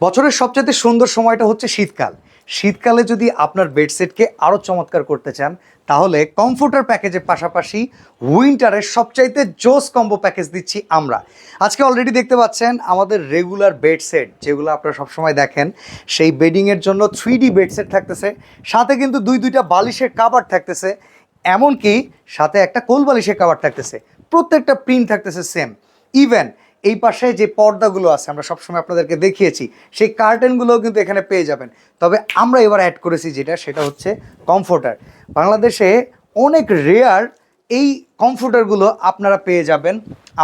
বছরের সবচেয়ে সুন্দর সময়টা হচ্ছে শীতকাল। শীতকালে যদি আপনার বেডসেটকে আরও চমৎকার করতে চান, তাহলে কমফোর্টার প্যাকেজের পাশাপাশি উইন্টারের সবচাইতে জোস কম্বো প্যাকেজ দিচ্ছি আমরা। আজকে অলরেডি দেখতে পাচ্ছেন আমাদের রেগুলার বেডসেট যেগুলো আপনারা সবসময় দেখেন। সেই বেডিংয়ের জন্য থ্রি ডি বেডসেট থাকতেছে, সাথে কিন্তু দুই দুইটা বালিশের কাবার থাকতেছে, এমনকি সাথে একটা কোল বালিশের কাবার থাকতেছে। প্রত্যেকটা প্রিন্ট থাকতেছে সেম ইভেন এই পাশে যে পর্দাগুলো আছে, আমরা সবসময় আপনাদেরকে দেখিয়েছি, সেই কার্টেনগুলোও কিন্তু এখানে পেয়ে যাবেন। তবে আমরা এবার অ্যাড করেছি যেটা, সেটা হচ্ছে কমফোর্টার বাংলাদেশে অনেক রেয়ার এই কমফোর্টারগুলো আপনারা পেয়ে যাবেন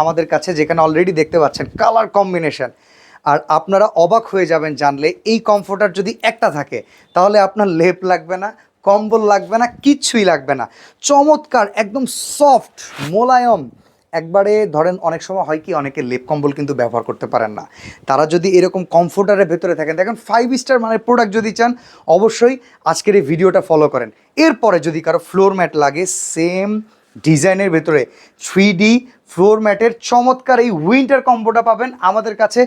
আমাদের কাছে, যেখানে অলরেডি দেখতে পাচ্ছেন কালার কম্বিনেশন আর আপনারা অবাক হয়ে যাবেন জানলে, এই কমফোর্টার যদি একটা থাকে, তাহলে আপনার লেপ লাগবে না, কম্বল লাগবে না কিচ্ছুই লাগবে না। চমৎকার, একদম সফট মোলায়ম একবারে ধরেন অনেক সময় হয় কি অনেকে লেপ কম্বল কিন্তু ব্যবহার করতে পারেন না। তারা যদি এরকম কমফোর্টারের ভেতরে থাকেন দেখেন ফাইভ স্টার মানের প্রোডাক্ট যদি চান অবশ্যই আজকের এই ভিডিওটা ফলো করেন। এরপরে যদি কারও ফ্লোর ম্যাট লাগে সেম ডিজাইনের ভেতরে থ্রি ডি ফ্লোর ম্যাটের চমৎকার এই উইন্টার কম্বোটা পাবেন। আমাদের কাছে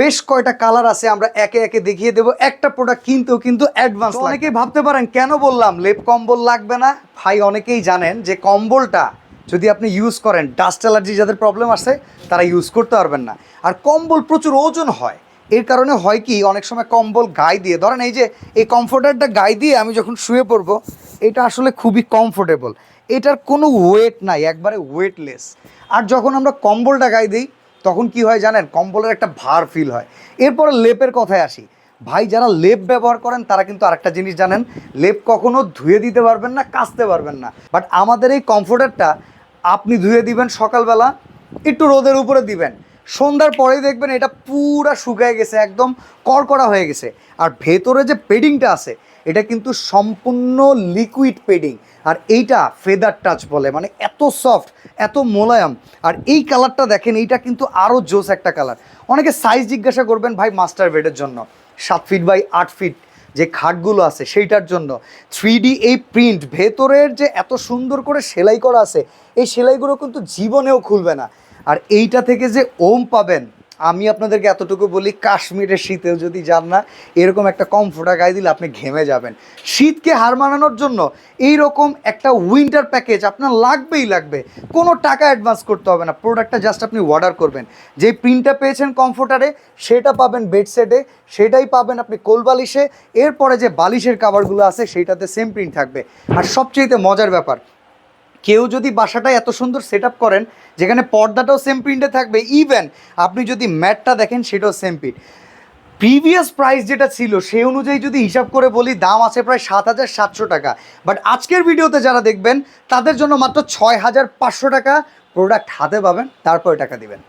বেশ কয়টা কালার আছে আমরা একে একে দেখিয়ে দেবো। একটা প্রোডাক্ট কিনতেও কিন্তু অ্যাডভান্স অনেকেই ভাবতে পারেন কেন বললাম লেপ কম্বল লাগবে না? ভাই অনেকেই জানেন যে কম্বলটা যদি আপনি ইউজ করেন ডাস্ট অ্যালার্জি যাদের প্রবলেম আছে, তারা ইউজ করতে পারবেন না। আর কম্বল প্রচুর ওজন হয়। এর কারণে হয় কি, অনেক সময় কম্বল গায়ে দিয়ে, ধরেন এই যে, এই কমফোর্টারটা গায়ে দিয়ে আমি যখন শুয়ে পড়ব, এটা আসলে খুবই কমফোর্টেবল এটার কোনো ওয়েট নাই, একবারে ওয়েটলেস আর যখন আমরা কম্বলটা গায়ে দিই, তখন কি হয় জানেন, কম্বলের একটা ভার ফিল হয়। এরপরে লেপের কথায় আসি। ভাই, যারা লেপ ব্যবহার করেন, তারা কিন্তু আরেকটা জিনিস জানেন, লেপ কখনো ধুয়ে দিতে পারবেন না, কাচতে পারবেন না। বাট আমাদের এই কমফোর্টারটা আপনি ধুয়ে দিবেন সকালবেলা, একটু রোদের উপরে দিবেন। সন্ধ্যার পরেই দেখবেন এটা পুরা শুকায় গেছে, একদম কড়কড়া হয়ে গেছে। আর ভেতরে যে পেডিংটা আছে, এটা কিন্তু সম্পূর্ণ লিকুইড পেডিং। আর এইটা ফেদার টাচ বলে মানে এত সফট এত মোলায়েম। আর এই কালারটা দেখেন, এইটা কিন্তু আরও জোস একটা কালার অনেকে সাইজ জিজ্ঞাসা করবেন, ভাই মাস্টার বেডের জন্য সাত ফিট বাই আট ফিট যে খাটগুলো আছে সেইটার জন্য। থ্রি এই প্রিন্ট ভেতরের যে এত সুন্দর করে সেলাই করা আছে, এই সেলাইগুলো কিন্তু জীবনেও খুলবে না। আর এইটা থেকে যে ওম পাবেন আমি আপনাদেরকে এতটুকু বলি, কাশ্মীরের শীতেও যদি যান না, এরকম একটা কমফোর্টার গায়ে দিলে আপনি ঘেমে যাবেন। শীতকে হার মানানোর জন্য এই রকম একটা উইন্টার প্যাকেজ আপনার লাগবেই লাগবে। কোনো টাকা অ্যাডভান্স করতে হবে না প্রোডাক্টটা জাস্ট আপনি অর্ডার করবেন। যে প্রিন্টটা পেয়েছেন কমফোর্টারে সেটা পাবেন বেডসেটে সেটাই পাবেন আপনি কোল বালিশে, এরপরে যে বালিশের কাভারগুলো আছে সেইটাতে সেম প্রিন্ট থাকবে। আর সবচেয়ে মজার ব্যাপার কেউ যদি বাসাটা এত সুন্দর সেট করেন, যেখানে পর্দাটাও সেম প্রিন্টে থাকবে ইভেন আপনি যদি ম্যাটটা দেখেন, সেটাও সেম প্রিন্ট প্রিভিয়াস প্রাইস যেটা ছিল সেই অনুযায়ী যদি হিসাব করে বলি, দাম আছে প্রায় সাত হাজার সাতশো টাকা। বাট আজকের ভিডিওতে যারা দেখবেন, তাদের জন্য মাত্র ছয় হাজার পাঁচশো টাকা প্রোডাক্ট হাতে পাবেন, তারপরে টাকা দিবেন।